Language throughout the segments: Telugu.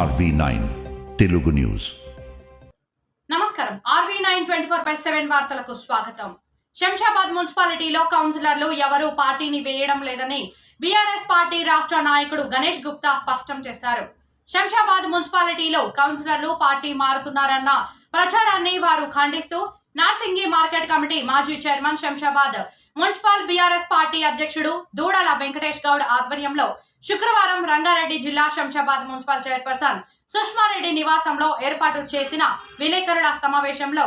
RV nine Telugu news. నమస్కారం. RV nine twenty four by seven వార్తలకు స్వాగతం. శంషాబాద్ మున్సిపాలిటీలో కౌన్సిలర్లు ఎవరూ పార్టీని వేయడం లేదని బీఆర్ఎస్ పార్టీ రాష్ట్ర నాయకుడు గణేష్ గుప్తా స్పష్టం చేశారు. శంషాబాద్ మున్సిపాలిటీలో కౌన్సిలర్లు పార్టీ మారుతున్నారన్న ప్రచారాన్ని వారు ఖండిస్తూ నార్సింగి మార్కెట్ కమిటీ మాజీ chairman Shamshabad. Municipal BRS party అధ్యక్షుడు దూడల వెంకటేష్ గౌడ్ ఆధ్వర్యంలో శుక్రవారం రంగారెడ్డి జిల్లా శంషాబాద్ మున్సిపల్ చైర్పర్సన్ సుష్మారెడ్డి నివాసంలో ఏర్పాటు చేసిన విలేకరుల సమావేశంలో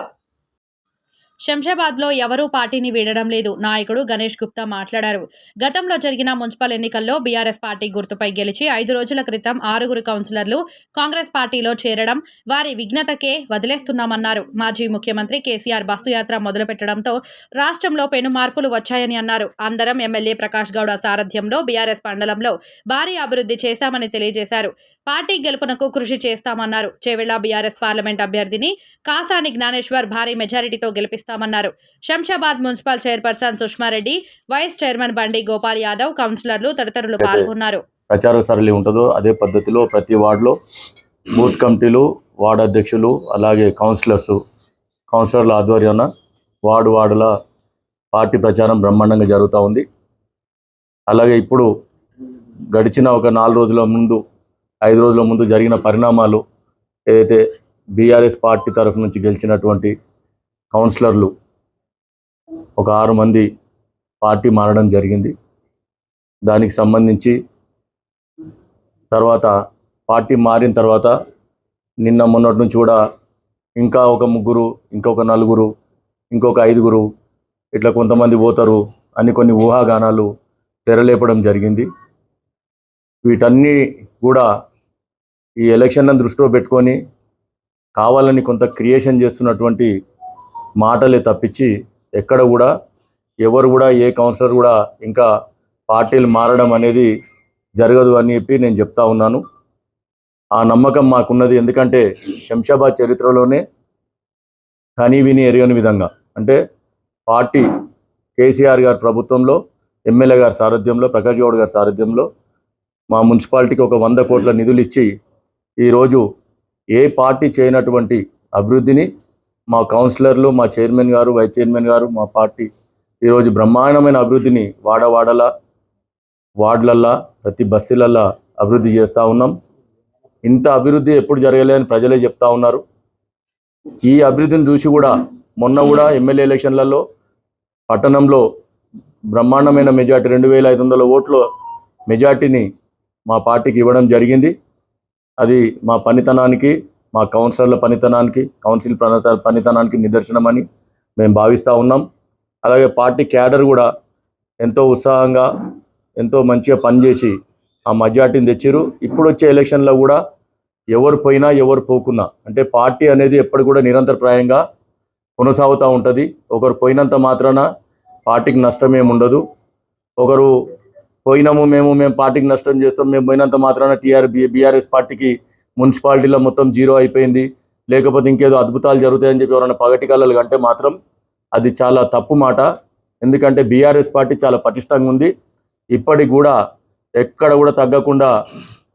శంషాబాద్లో ఎవరూ పార్టీని వీడడం లేదు. నాయకుడు గణేష్ గుప్తా మాట్లాడారు. గతంలో జరిగిన మున్సిపల్ ఎన్నికల్లో బీఆర్ఎస్ పార్టీ గుర్తుపై గెలిచి ఐదు రోజుల క్రితం ఆరుగురు కౌన్సిలర్లు కాంగ్రెస్ పార్టీలో చేరడం వారి విఘ్నతకే వదిలేస్తున్నామన్నారు. మాజీ ముఖ్యమంత్రి కేసీఆర్ బస్సు యాత్ర మొదలుపెట్టడంతో రాష్ట్రంలో పెను మార్పులు వచ్చాయని అన్నారు. అందరం ఎమ్మెల్యే ప్రకాష్ గౌడ సారథ్యంలో బీఆర్ఎస్ మండలంలో భారీ అభివృద్ధి చేశామని తెలియజేశారు. పార్టీ గెలుపునకు కృషి చేస్తామన్నారు. చేవెళ్ళ బీఆర్ఎస్ పార్లమెంట్ అభ్యర్థిని కాసాని జ్ఞానేశ్వర్ భారీ మెజారిటీతో గెలిపిస్తామన్నారు. Shamshabad municipal chairperson Sushma Reddy vice chairman Bandi Gopal Yadav కౌన్సిలర్లు తదితరులు పాల్గొన్నారు. ప్రచార సరళి ఉంటుందో అదే పద్ధతిలో ప్రతి వార్డులో బూత్ కమిటీలు వార్డు అధ్యక్షులు అలాగే కౌన్సిలర్స్ కౌన్సిలర్ల ఆధ్వర్యాన వార్డు వార్డుల పార్టీ ప్రచారం బ్రహ్మాండంగా జరుగుతూ ఉంది. అలాగే ఇప్పుడు గడిచిన ఒక నాలుగు రోజుల ముందు ఐదు రోజుల ముందు జరిగిన పరిణామాలు ఏదైతే బీఆర్ఎస్ పార్టీ తరఫు నుంచి గెలిచినటువంటి కౌన్సిలర్లు ఒక ఆరు మంది పార్టీ మారడం జరిగింది. దానికి సంబంధించి తర్వాత పార్టీ మారిన తర్వాత నిన్న మొన్నటి నుంచి కూడా ఇంకా ఒక ముగ్గురు ఇంకొక నలుగురు ఇంకొక ఐదుగురు ఇట్లా కొంతమంది పోతారు అని కొన్ని ఊహాగానాలు తెరలేపడం జరిగింది. వీటన్నీ కూడా ఈ ఎలక్షన్లను దృష్టిలో పెట్టుకొని కావాలని కొంత క్రియేషన్ చేస్తున్నటువంటి మాటలే తప్పించి ఎక్కడ కూడా ఎవరు కూడా ఏ కౌన్సిలర్ కూడా ఇంకా పార్టీలు మారడం అనేది జరగదు అని చెప్పి నేను చెప్తా ఉన్నాను. ఆ నమ్మకం మాకున్నది ఎందుకంటే శంషాబాద్ చరిత్రలోనే కని విని ఎరగని విధంగా అంటే పార్టీ కేసీఆర్ గారి ప్రభుత్వంలో ఎమ్మెల్యే గారి సారథ్యంలో ప్రకాష్ గౌడ్ గారి సారథ్యంలో మా మున్సిపాలిటీకి ఒక వంద కోట్ల నిధులు ఇచ్చి ఈరోజు ఏ పార్టీ చేయనటువంటి అభివృద్ధిని మా కౌన్సిలర్లు మా చైర్మన్ గారు వైస్ చైర్మన్ గారు మా పార్టీ ఈరోజు బ్రహ్మాండమైన అభివృద్ధిని వాడవాడలా వార్డులల్లా ప్రతి బస్సులల్లా అభివృద్ధి చేస్తూ ఉన్నాం. ఇంత అభివృద్ధి ఎప్పుడు జరగలేదని ప్రజలే చెప్తా ఉన్నారు. ఈ అభివృద్ధిని చూసి కూడా మొన్న కూడా ఎమ్మెల్యే ఎలక్షన్లలో పట్టణంలో బ్రహ్మాండమైన మెజార్టీ రెండు వేల ఐదు వందల ఓట్ల మెజార్టీని మా పార్టీకి ఇవ్వడం జరిగింది. అది మా పనితనానికి మా కౌన్సిలర్ల పనితనానికి కౌన్సిల్ పనితనానికి నిదర్శనమని మేము భావిస్తూ ఉన్నాం. అలాగే పార్టీ క్యాడర్ కూడా ఎంతో ఉత్సాహంగా ఎంతో మంచిగా పనిచేసి ఆ మెజార్టీని తెచ్చారు ఇప్పుడు వచ్చే ఎలక్షన్లో కూడా ఎవరు పోయినా ఎవరు పోకున్నా అంటే పార్టీ అనేది ఎప్పుడు కూడా నిరంతరప్రాయంగా కొనసాగుతూ ఉంటుంది. ఒకరు పోయినంత మాత్రాన పార్టీకి నష్టం ఏమి ఉండదు ఒకరు పోయినాము మేము మేము పార్టీకి నష్టం చేస్తాం మేము పోయినంత మాత్రాన టీఆర్ బీఆర్ఎస్ పార్టీకి మున్సిపాలిటీలో మొత్తం జీరో అయిపోయింది. లేకపోతే ఇంకేదో అద్భుతాలు జరుగుతాయని చెప్పి ఎవరైనా పగటి కళలు కంటే మాత్రం అది చాలా తప్పు మాట. ఎందుకంటే బీఆర్ఎస్ పార్టీ చాలా పటిష్టంగా ఉంది. ఇప్పటికి కూడా ఎక్కడ కూడా తగ్గకుండా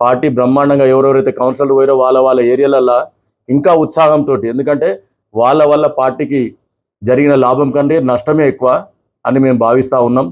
పార్టీ బ్రహ్మాండంగా ఎవరెవరైతే కౌన్సిలర్ పోయారో వాళ్ళ వాళ్ళ ఏరియాలల్లో ఇంకా ఉత్సాహంతో ఎందుకంటే వాళ్ళ వల్ల పార్టీకి జరిగిన లాభం కంటే నష్టమే ఎక్కువ అని మేము భావిస్తూ ఉన్నాం.